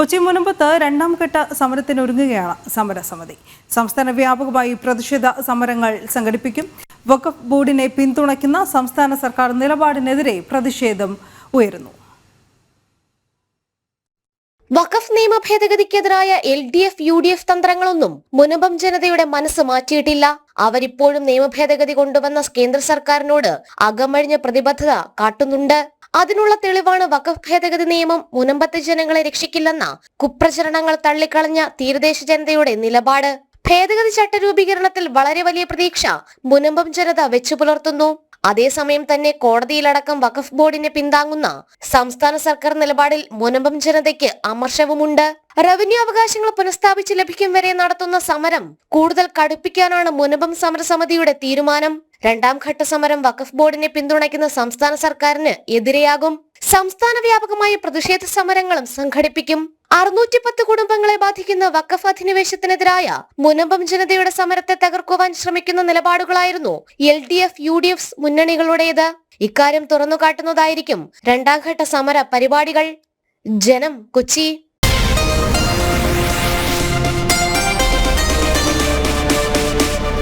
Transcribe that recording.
കൊച്ചി മുനമ്പത്ത് രണ്ടാം ഘട്ട സമരത്തിനൊരുങ്ങുകയാണ് സമരസമിതി. സംസ്ഥാന വ്യാപകമായി പ്രതിഷേധ സമരങ്ങൾ സംഘടിപ്പിക്കും. വഖഫ് ബോർഡിനെ പിന്തുണയ്ക്കുന്ന സംസ്ഥാന സർക്കാർ നിലപാടിനെതിരെ പ്രതിഷേധം ഉയരുന്നു. വഖഫ് നിയമ ഭേദഗതിക്കെതിരായ L D F U D F തന്ത്രങ്ങളൊന്നും Munambam ജനതയുടെ മനസ്സ് മാറ്റിയിട്ടില്ല. അവരിപ്പോഴും നിയമ ഭേദഗതി കൊണ്ടുവന്ന കേന്ദ്ര സർക്കാരിനോട് അകമഴിഞ്ഞ പ്രതിബദ്ധത കാട്ടുന്നുണ്ട്. അതിനുള്ള തെളിവാണ് വഖഫ് ഭേദഗതി നിയമം മുനമ്പത്തെ ജനങ്ങളെ രക്ഷിക്കില്ലെന്ന കുപ്രചരണങ്ങൾ തള്ളിക്കളഞ്ഞ തീരദേശ ജനതയുടെ നിലപാട്. ഭേദഗതി ചട്ട രൂപീകരണത്തിൽ വളരെ വലിയ പ്രതീക്ഷ മുനമ്പം ജനത വെച്ചു പുലർത്തുന്നു. അതേസമയം തന്നെ കോടതിയിലടക്കം വഖഫ് ബോർഡിനെ പിന്താങ്ങുന്ന സംസ്ഥാന സർക്കാർ നിലപാടിൽ മുനമ്പം ജനതയ്ക്ക് അമർഷവുമുണ്ട്. റവന്യൂ അവകാശങ്ങൾ പുനഃസ്ഥാപിച്ച് ലഭിക്കും വരെ നടത്തുന്ന സമരം കൂടുതൽ കടുപ്പിക്കാനാണ് മുനമ്പം സമരസമിതിയുടെ തീരുമാനം. രണ്ടാം ഘട്ട സമരം വഖഫ് ബോർഡിനെ പിന്തുണയ്ക്കുന്ന സംസ്ഥാന സർക്കാരിന് എതിരെയാകും. സംസ്ഥാന വ്യാപകമായ പ്രതിഷേധ സമരങ്ങളും സംഘടിപ്പിക്കും. അറുന്നൂറ്റി പത്ത് കുടുംബങ്ങളെ ബാധിക്കുന്ന വക്കഫ് അധിനിവേശത്തിനെതിരായ മുനമ്പം ജനതയുടെ സമരത്തെ തകർക്കുവാൻ ശ്രമിക്കുന്ന നിലപാടുകളായിരുന്നു L D F U D F മുന്നണികളുടേത്. ഇക്കാര്യം തുറന്നുകാട്ടുന്നതായിരിക്കും രണ്ടാം ഘട്ട സമര പരിപാടികൾ. ജനം കൊച്ചി